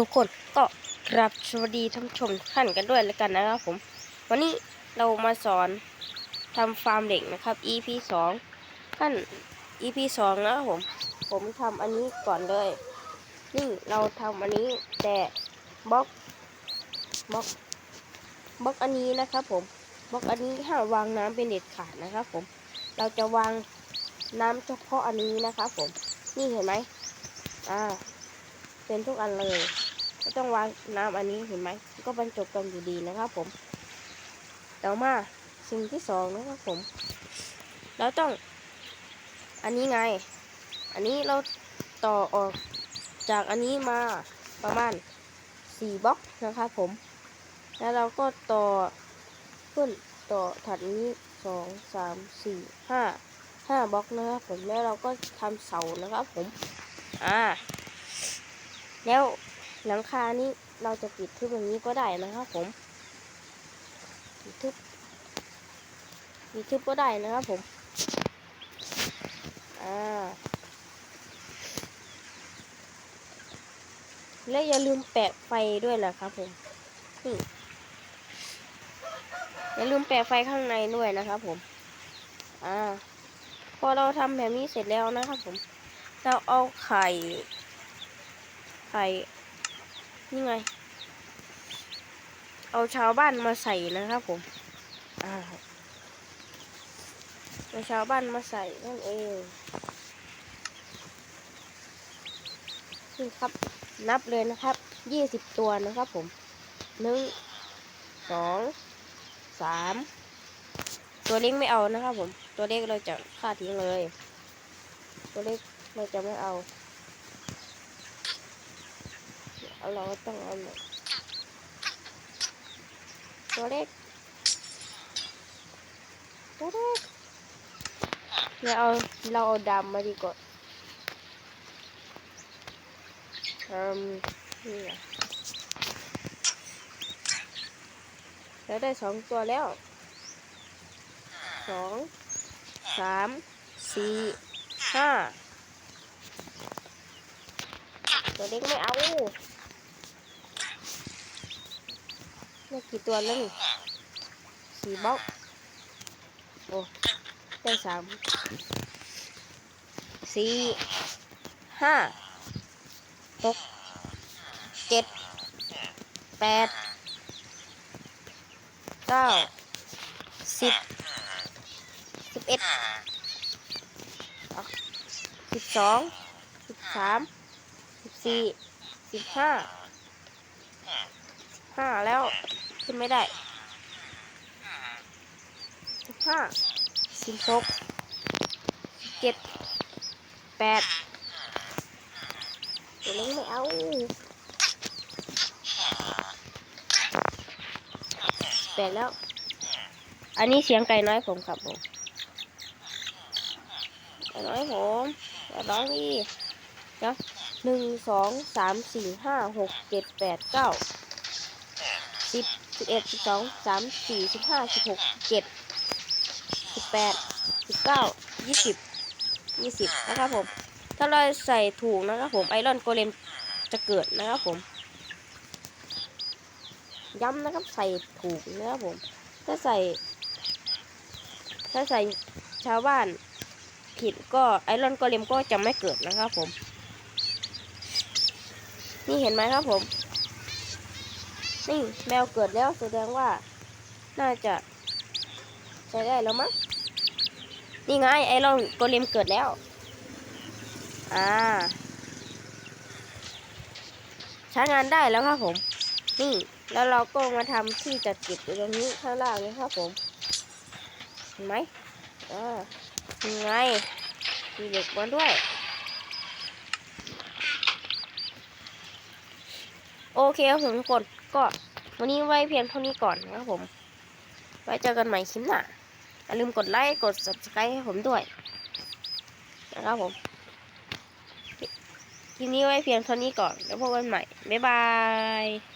ทุกคนก็กราบสวัสดีท่านชมทุกท่านกันด้วยแล้วกันนะครับผม วันนี้เรามาสอนทำฟาร์มเด็กนะครับ EP สองท่าน EP สองนะครับผม ผมทำอันนี้ก่อนเลย นี่เราทำอันนี้แต่บล็อกบล็อกบล็อกอันนี้นะครับผมบล็อกอันนี้ห้ามวางน้ำเป็นเด็ดขาดนะครับผม เราจะวางน้ำเฉพาะอันนี้นะครับผม นี่เห็นไหมอ่าเป็นทุกอันเลย ไม่ต้องวางน้ำอันนี้เห็นไหมก็บรรจบกันอยู่ดีนะครับผมต่อมาสิ่งที่สองนะครับผมเราต้องอันนี้ไง อันนี้เราต่อออกจากอันนี้มาประมาณสี่บล็อกนะครับผม แล้วเราก็ต่อขึ้นต่อถัดนี้สองสามสี่ห้าห้าบล็อกนะครับผมแล้วเราก็ทำเสานะครับผมอ่าแล้ว หลังคานี้เราจะปิดทึบอย่างนี้ก็ได้นะครับผมปิดทึบปิดทึบก็ได้นะครับผมอ่าและอย่าลืมแปะไฟด้วยนะครับผมนี่อย่าลืมแปะไฟข้างในด้วยนะครับผม อ่า พอเราทำแบบนี้เสร็จแล้วนะครับผม เราเอาไข่ ไข่ นี่ไง เอาชาวบ้านมาใส่นะครับผมอ่าเอาชาวบ้านมาใส่นั่นเองนี่ครับนับเลยนะครับยี่สิบตัวนะครับผมหนึ่งสองสามตัวเล็กไม่เอานะครับผม ตัวเล็กเราจะฆ่าทิ้งเลย ตัวเล็กเราจะไม่เอา เอาเราต้องเอาหน่อยตัวเล็กตัวเล็กเราเอาเราเอาดำมาดีกว่าอืมนี่ไงแล้วได้สองตัวแล้วสองสามสี่ห้าตัวเล็กไม่เอา ได้กี่ตัวแล้วนี่สี่บล็อกโอ้ได้สามสี่ห้าหกเจ็ดแปดเก้าสิบสิบเอ็ดสิบสองสิบสามสิบสี่สิบห้า ห้าแล้ว ขึ้นไม่ได้สิบห้าสิบหกสิบเจ็ดแปดเดี๋ยวนี้ไม่เอาแปดแล้ว อันนี้เสียงไก่น้อยผมครับผมไก่น้อยผมไก่น้อยนี่เดี๋ยวหนึ่งสองสามสี่ห้าหกเจ็ดแปดเก้า สิบสิบเอ็ดสิบสองสามสี่สิบห้าสิบหกเจ็ดสิบแปดสิบเก้ายี่สิบยี่สิบนะครับผม ถ้าเราใส่ถูกนะครับผมไอรอนโกเลมจะเกิดนะครับผม ย้ำนะครับใส่ถูกนะครับผม ถ้าใส่ ถ้าใส่ชาวบ้านผิดก็ไอรอนโกเลมก็จะไม่เกิดนะครับผม นี่เห็นไหมครับผม นี่แมวเกิดแล้วแสดงว่า น่าจะใช้ได้แล้วมั้งนี่ไงไอรอนโกเลมเกิดแล้ว อ่า ใช้งานได้แล้วครับผม นี่แล้วเราก็มาทำที่จัดเก็บอยู่ตรงนี้ข้างล่างนะครับผม เห็นไหมอ่ายังไงมีเด็กมาด้วย โอเคครับผมทุกคนก็ วันนี้ไว้เพียงเท่านี้ก่อนนะครับผม ไว้เจอกันใหม่คลิปหน้าอย่าลืมกดไลค์กด subscribe ให้ผมด้วยนะครับผมคลิปนี้ไว้เพียงเท่านี้ก่อนแล้วพบกันใหม่บ๊ายบาย